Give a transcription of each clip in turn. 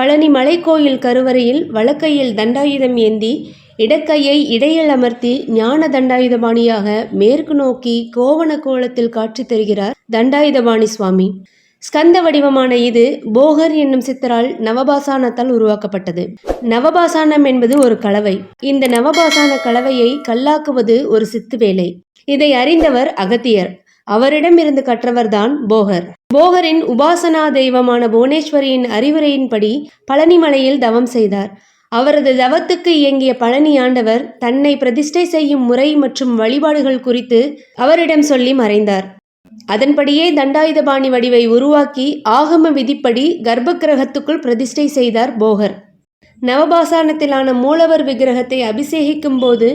பழனி மலைக்கோயில் கருவறையில் வலக்கையில் தண்டாயுதம் ஏந்தி இடக்கையை இடையில் அமர்த்தி ஞான தண்டாயுதபாணியாக மேற்கு நோக்கி கோவண கோலத்தில் காட்சி தருகிறார் தண்டாயுதபாணி சுவாமி. ஸ்கந்த வடிவமான இது போகர் என்னும் சித்தரால் நவபாசானத்தால் உருவாக்கப்பட்டது. நவபாசானம் என்பது ஒரு கலவை. இந்த நவபாசான கலவையை கல்லாக்குவது ஒரு சித்து வேலை. இதை அறிந்தவர் அகத்தியர். அவரிடமிருந்து கற்றவர்தான் போகர். போகரின் உபாசனா தெய்வமான புவனேஸ்வரியின் அறிவுரையின்படி பழனிமலையில் தவம் செய்தார். அவரது தவத்துக்கு இயங்கிய பழனி ஆண்டவர் தன்னை பிரதிஷ்டை செய்யும் முறை மற்றும் வழிபாடுகள் குறித்து அவரிடம் சொல்லி மறைந்தார். அதன்படியே தண்டாயுதபாணி வடிவை உருவாக்கி ஆகம விதிப்படி கர்ப்பகிரகத்துக்குள் பிரதிஷ்டை செய்தார் போகர். நவபாசானத்திலான மூலவர் விக்கிரகத்தை அபிஷேகிக்கும் போது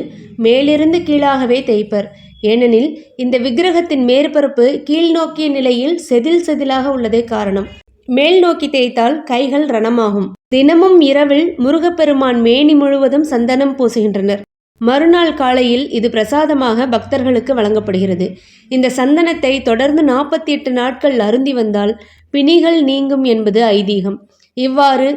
மேலிருந்து கீழாகவே தேய்ப்பர். ஏனெனில் இந்த விக்கிரகத்தின் மேற்பரப்பு கீழ்நோக்கிய நிலையில் செதில் செதிலாக உள்ளதே காரணம். மேல் நோக்கி தேய்த்தால் கைகள் ரணமாகும். தினமும் இரவில் முருகப்பெருமான் மேனி முழுவதும் சந்தனம் பூசுகின்றனர். மறுநாள் காலையில் இது பிரசாதமாக பக்தர்களுக்கு வழங்கப்படுகிறது. இந்த சந்தனத்தை தொடர்ந்து நாற்பத்தி எட்டு நாட்கள் அருந்தி வந்தால் பிணிகள் நீங்கும் என்பது ஐதீகம். இவ்வாறு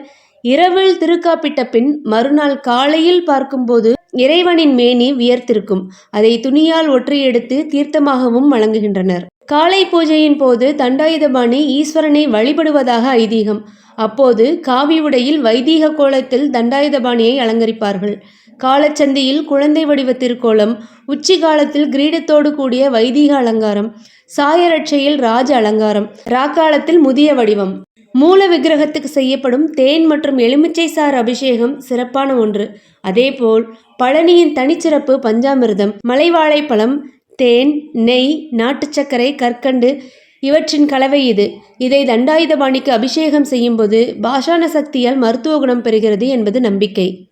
இரவில் திருக்காப்பிட்ட பின் மறுநாள் காலையில் பார்க்கும்போது இறைவனின் மேனி வியர்த்திருக்கும். அதை துணியால் ஒற்றி எடுத்து தீர்த்தமாகவும் வழங்குகின்றனர். காலை பூஜையின் போது தண்டாயுதபாணி ஈஸ்வரனை வழிபடுவதாக ஐதீகம். அப்போது காவி உடையில் வைதீக கோலத்தில் தண்டாயுதபாணியை அலங்கரிப்பார்கள். காலச்சந்தியில் குழந்தை வடிவ திருக்கோலம் உச்சி காலத்தில் கிரீடத்தோடு கூடிய வைதீக அலங்காரம் சாயரட்சையில் ராஜ அலங்காரம் ராக்காலத்தில் முதிய வடிவம். மூல விக்கிரகத்துக்கு செய்யப்படும் தேன் மற்றும் எலுமிச்சை சார் அபிஷேகம் சிறப்பான ஒன்று. அதேபோல் பழனியின் தனிச்சிறப்பு பஞ்சாமிர்தம் மலைவாழைப்பழம் தேன் நெய் நாட்டு சர்க்கரை கற்கண்டு இவற்றின் கலவை இது. இதை தண்டாயுதபாணிக்கு அபிஷேகம் செய்யும்போது பாஷான சக்தியால் மருத்துவ குணம் பெறுகிறது என்பது நம்பிக்கை.